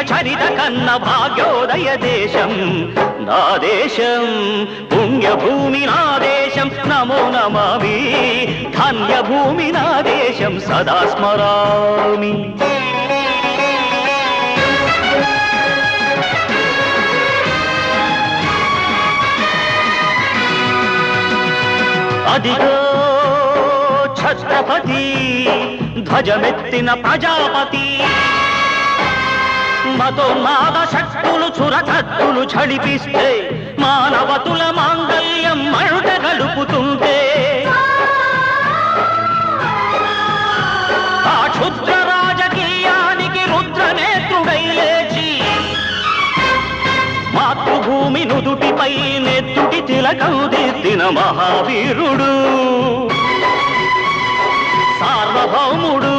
చరిత కన్న భాగ్యోదయ దేశం. నా దేశం పుణ్యభూమి నా దేశం. నమో నమామి ధన్యభూమి నా దేశం. సదా స్మరామి. అదిగో ఛత్రపతి ధ్వజమెత్తిన ప్రజాపతి. మతోన్మాద శక్తులు చురకత్తులు ఝడిపిస్తే మానవతుల మాంగల్యం మరుట గలుపుతుంటే ఆ క్షుద్ర రాజకీయానికి రుద్రనేత్రుడై లేచి మాతృభూమి నుదుటిపై నెత్తుటి తిలకం దిద్దిన మహావీరుడు. సార్వభౌముడు